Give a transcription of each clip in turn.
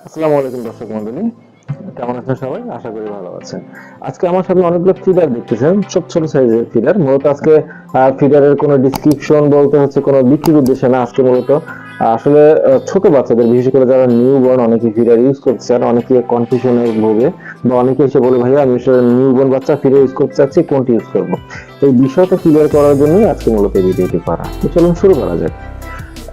আসসালামু আলাইকুম, দর্শক মন্ডলী। কেমন আছেন সবাই? আশা করি ভালো আছেন। আজকে আমার সামনে অনেকগুলো ফিডার দেখতেছেন, ছোট ছোট সাইজের ফিডার মূলত আজকে ফিডারের কোনো ডিসক্রিপশন বলতে হচ্ছে, কোনো বিক্রির উদ্দেশ্যে না, আজকে মূলত আসলে ছোট বাচ্চাদের, বিশেষ করে যারা নিউ বর্ন অনেকে ফিডার ইউজ করতে চান অনেকে কনফিউশনে ভোগে বা অনেকে এসে বলে, ভাইয়া, আমি নিউ বর্ন বাচ্চা ফিডার ইউজ করতে চাচ্ছি, কোনটি ইউজ করব? এই বিষয়টা ক্লিয়ার করার জন্যই আজকে মূলত ভিডিওটি করা। তো চলুন শুরু করা যাক।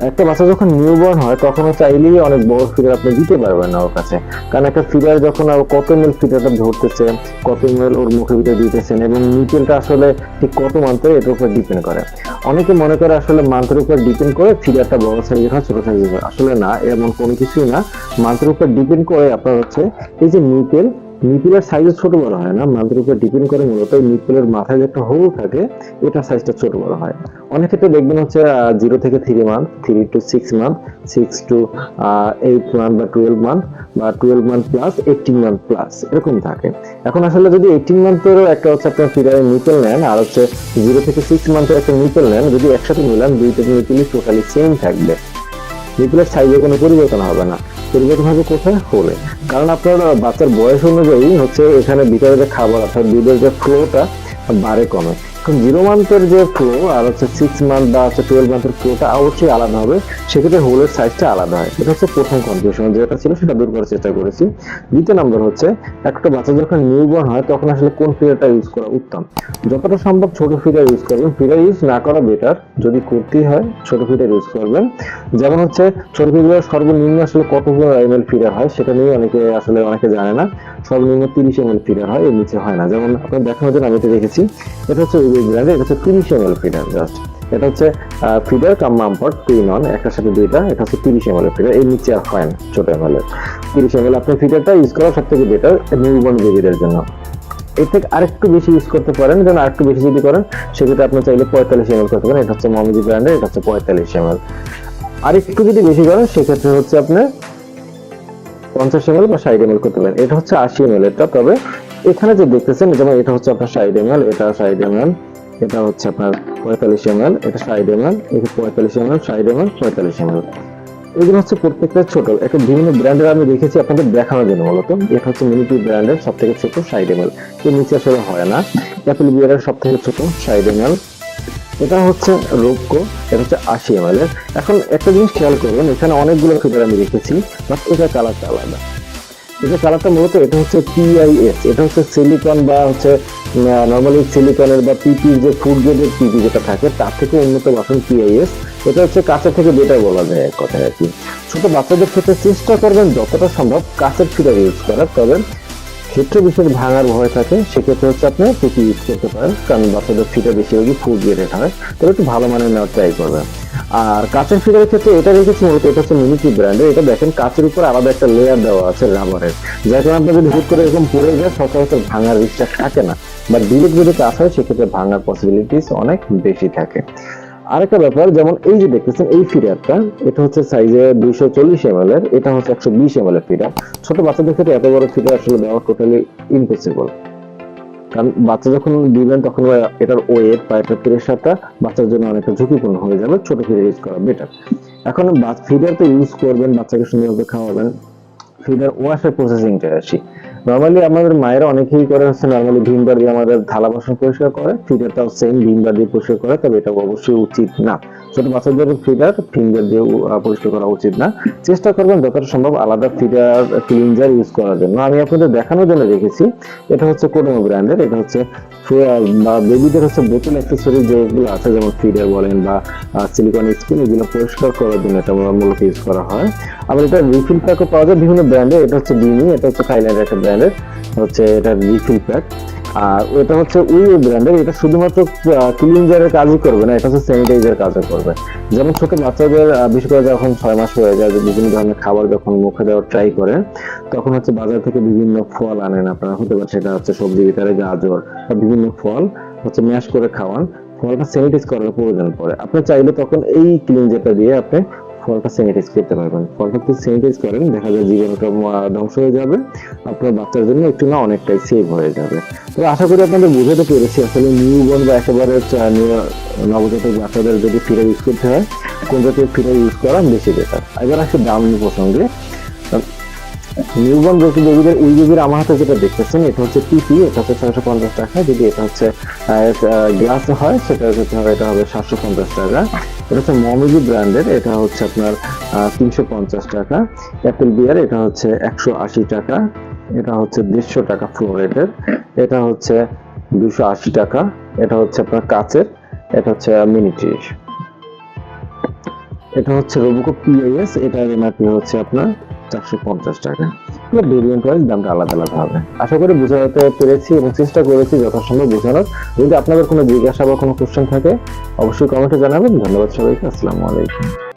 একটা বাচ্চা যখন নিউবর্ন হয় তখন চাইলেই অনেক বড় ফিডার আপনি দিতে পারবেন না ওর কাছে। কারণ একটা ফিডার যখন আর কত এমএল ফিডারটা ধরতেছে, কত এমএল ওর মুখের ভিতরে দিতেছেন এবং নিচেলটা আসলে ঠিক কত মান্থে এটার উপর ডিপেন্ড করে। অনেকে মনে করে আসলে মান্থের উপর ডিপেন্ড করে ফিডারটা বড় সাইজের হয়, ছোট সাইজের হয়। আসলে না, এমন কোনো কিছুই না। মান্থের উপর ডিপেন্ড করে আপনার হচ্ছে, এই যে নিপেল নিপেলের সাইজ ছোট বড় হয় না। মান্থের উপর ডিপেন্ড করে মূলত নিপেলের মাথায় যে একটা হোল থাকে, এটা সাইজটা ছোট বড় হয়। অনেক ক্ষেত্রে দেখবেন হচ্ছে জিরো থেকে three month three to six month six to eight month বা টুয়েলভ মান্থ বা twelve month plus eighteen month plus এরকম থাকে। এখন আসলে যদি এইটিন মান্থেরও একটা হচ্ছে আপনার ফিডারের নিপেল নেন, আর হচ্ছে জিরো থেকে সিক্স মান্থের একটা নিপেল নেন, যদি একসাথে মিলান দুইটা নিপেলই টোটালি সেম থাকবে। নিপেলের সাইজে কোনো পরিবর্তন হবে না। পরিবর্তন হবে কোথায়? হলে। কারণ আপনার বাচ্চার বয়স অনুযায়ী হচ্ছে এখানে ভিতরে যে খাবার, অর্থাৎ দুধের যে ফ্লোটা বাড়ে কমে। এখন জিরো মান্থের যে ফ্লো আর হচ্ছে সিক্স মান্থ বা হচ্ছে টুয়েলভ মান্থের ফ্লোটা অবশ্যই আলাদা হবে, সেক্ষেত্রে হোলের সাইজটা আলাদা হয়। এটা হচ্ছে প্রথম কনফিউশন যেটা ছিল সেটা দূর করার চেষ্টা করেছি। দ্বিতীয় নম্বর হচ্ছে, একটা বাচ্চা যখন নিউবর্ন হয়, তখন আসলে কোন ফিডারটা ইউজ করা উত্তম? যতটা সম্ভব ছোট ফিডার ইউজ করবেন। ফিডার ইউজ না করা বেটার যদি করতেই হয়, ছোট ফিডার ইউজ করবেন। যেমন হচ্ছে, ছোট ফিডার সর্বনিম্ন আসলে কত এমএল ফিডার হয়, সেটা নিয়ে অনেকে আসলে, অনেকে জানে না। সর্বনিম্ন তিরিশ এমএল ফিডার হয়, এর নিচে হয় না। যেমন আপনার দেখানোর জন্য আমি এটা রেখেছি এটা হচ্ছে ওই ব্র্যান্ডের এটা হচ্ছে তিরিশ এমএল ফিডার জাস্ট এটা হচ্ছে ফিডার কাম মাম্পার টুইন অন একটার সাথে দুইটা, এটা হচ্ছে তিরিশ এমএল এর ফিডার, এর নিচে আর হয় না ছোট এমএল এর। তিরিশ এমএল আপনার ফিডারটা ইউজ করা সব থেকে বেটার নিউবর্ন বেবিদের জন্য। এর থেকে আরেকটু বেশি ইউজ করতে পারেন, যেন আরেকটু বেশি যদি করেন, সেক্ষেত্রে আপনি চাইলে পঁয়তাল্লিশ এমএল করতে পারেন। এটা হচ্ছে মমিজি ব্র্যান্ডের এটা হচ্ছে পঁয়তাল্লিশ এমএল। আর একটু যদি বেশি করেন, সেক্ষেত্রে হচ্ছে আপনার পঞ্চাশ এমএল বা ষাট এমএল করতে পারেন। এটা হচ্ছে আশি এমএল এটা। তবে এখানে যে দেখতেছেন, যেমন এটা হচ্ছে আপনার ষাট এমএল, এটা ষাট এমএল, এটা হচ্ছে আপনার পঁয়তাল্লিশ এমএল, এটা ষাট এমএল, এটা পঁয়তাল্লিশ এমএল, ষাট এমএল, পঁয়তাল্লিশ এমএল। এগুলো হচ্ছে প্রত্যেকটা ছোট, একটা বিভিন্ন ব্র্যান্ডের আমি দেখেছি আপনাদের দেখানোর জন্য মূলত। এটা হচ্ছে মিনিটি ব্র্যান্ডের সব থেকে ছোট ষাট এমএল। এর নিচে আসলে হয় না। অ্যাপেল বিয়ারের সব থেকে ছোট ষাট এমএল। এটা হচ্ছে রোপকো এটা হচ্ছে আশি এর। এখন একটা জিনিস খেয়াল করবেন, এখানে অনেকগুলো ফিডার আমি রেখেছি, বাট এটা কালারটা আলাদা। এটা কালারটা মূলত এটা হচ্ছে পিআইএস এটা হচ্ছে সিলিকন বা হচ্ছে নর্মালি সিলিকনের বা পিপির যে ফুড গ্রেডের পিপি যেটা থাকে, তার থেকে উন্নত বাসন পিআইএস এটা হচ্ছে কাঁচের থেকে বেটার বলা যায় এক কথায় আর কি। ছোট বাচ্চাদের ক্ষেত্রে চেষ্টা করবেন যতটা সম্ভব কাঁচের ফিডার ইউজ করার, তবে ক্ষেত্র বিশেষ ভাঙার ভয় থাকে, সেক্ষেত্রে হচ্ছে আপনি পিপি ইউজ করতে পারেন, কারণ বাচ্চাদের ফিডার বেশিরভাগই ফুড গ্রেডেড হয়। তবে একটু ভালো মানের নেওয়ার ট্রাই করবেন। আর কাঁচের ফিডারের ক্ষেত্রে এটা রেখেছি মূলত, এটা হচ্ছে মিনিটি ব্র্যান্ডের এটা দেখেন কাঁচের উপর আলাদা একটা লেয়ার দেওয়া আছে রাবারের যার কারণে আপনার যদি হুট করে এরকম পড়ে যায়, সচরাচর ভাঙার রিস্কটা থাকে না। বা ডিরেক্ট যদি কাজ হয়, সেক্ষেত্রে ভাঙার পসিবিলিটিস অনেক বেশি থাকে। আরেকটা ব্যাপার, যেমন এই যে দেখতেছেন এই ফিডারটা, এটা হচ্ছে সাইজে দুইশো চল্লিশ এমএল এর, এটা হচ্ছে একশো বিশ এমএল এর ফিডার। ছোট বাচ্চাদের ক্ষেত্রে এত বড় ফিডার আসলে দেওয়া টোটালি ইম্পসিবল কারণ বাচ্চা যখন দিবেন তখন এটার ওয়েট বা এটার প্রেশারটা বাচ্চার জন্য অনেকটা ঝুঁকিপূর্ণ হয়ে যাবে, ছোট ফিডার ইউজ করা বেটার এখন ফিডার তো ইউজ করবেন, বাচ্চাকে সুন্দরভাবে খাওয়াবেন। ফিডার ওয়াশের প্রসেসিংটা আসি। নর্মালি আমাদের মায়েরা অনেকেই করে হচ্ছে নর্মালি ভিমবার দিয়ে আমাদের থালা বাসন পরিষ্কার করে ফিডারটাও সেম ভিমবার দিয়ে পরিষ্কার করে, তবে এটা অবশ্যই উচিত না। ছোট বাচ্চাদের ফিডার ফিঙ্গার দিয়ে পরিষ্কার করা উচিত না। চেষ্টা করবেন যতটা সম্ভব আলাদা ফিডার ক্লিনজার ইউজ করার জন্য। আমি আপনাদের দেখানোর জন্য রেখেছি এটা হচ্ছে কোডোমো ব্র্যান্ডের এটা হচ্ছে বা বেবিদের হচ্ছে বোতল অ্যাক্সেসরি যেগুলো আছে, যেমন ফিডার বলেন বা সিলিকন স্কিন এগুলো পরিষ্কার করার জন্য এটা মূলত ইউজ করা হয়। আবার এটা রিফিল প্যাকও পাওয়া যায় বিভিন্ন ব্র্যান্ডে এটা হচ্ছে ডিমি এটা হচ্ছে থাইল্যান্ডের একটা ব্র্যান্ডের হচ্ছে এটা রিফিল প্যাক আর এটা হচ্ছে উই ব্র্যান্ডের এটা শুধুমাত্র ক্লিনজারের কাজই করবে না, এটা হচ্ছে স্যানিটাইজার কাজও করবে। যেমন ছোট বাচ্চাদের বিশেষ করে যখন ছয় মাস হয়ে যায় বিভিন্ন ধরনের খাবার যখন মুখে দেওয়ার ট্রাই করেন তখন হচ্ছে বাজার থেকে বিভিন্ন ফল আনেন আপনারা, হতে পারে সেটা হচ্ছে সবজি, ভিতরে গাজর, বা বিভিন্ন ফল হচ্ছে ম্যাশ করে খাওয়ান। ফলটা স্যানিটাইজ করার প্রয়োজন পড়ে। আপনি চাইলে তখন এই ক্লিনজারটা দিয়ে আপনি ফলটা স্যানিটাইজ করতে পারবেন। ফলটা যদি স্যানিটাইজ করেন, দেখা যায় জীবনটা ধ্বংস হয়ে যাবে। আপনার বাচ্চার জন্য একটু না অনেকটাই সেভ হয়ে যাবে। তো আশা করি আপনাদের বুঝাতে পেরেছি, আসলে নিউ নিউবর্ন বা একেবারে নবজাত নবজাতক বাচ্চাদের যদি ফিরে ইউজ করতে হয় কোন জাতীয় ফিরে ইউজ করা বেশি বেটার এবার আসে দাম প্রসঙ্গে। নিউবর্ন বেবি বেবিদের এই বেবির আমার হাতে যেটা দেখতেছেন এটা হচ্ছে পিপি এটা হচ্ছে ছয়শো পঞ্চাশ টাকা যদি এটা হচ্ছে গ্লাস হয় সেটা হচ্ছে এটা হবে সাতশো পঞ্চাশ টাকা এটা হচ্ছে মমিজি ব্র্যান্ডের এটা হচ্ছে আপনার তিনশো পঞ্চাশ টাকা অ্যাপেল বিয়ার এটা হচ্ছে একশো আশি টাকা এটা হচ্ছে দেড়শো টাকা ফ্লোরেটের এটা হচ্ছে দুশো আশি টাকা এটা হচ্ছে আপনার কাচের এটা হচ্ছে এটা হচ্ছে এটার এমআরপি হচ্ছে আপনার চারশো পঞ্চাশ টাকা। ভেরিয়েন্ট ওয়াইজ দামটা আলাদা আলাদা হবে। আশা করি বোঝাতে পেরেছি এবং চেষ্টা করেছি যথাসম্ভব বোঝানোর। যদি আপনাদের কোনো জিজ্ঞাসা বা কোনো কোশ্চেন থাকে, অবশ্যই কমেন্টে জানাবেন। ধন্যবাদ সবাইকে। আসসালামু আলাইকুম।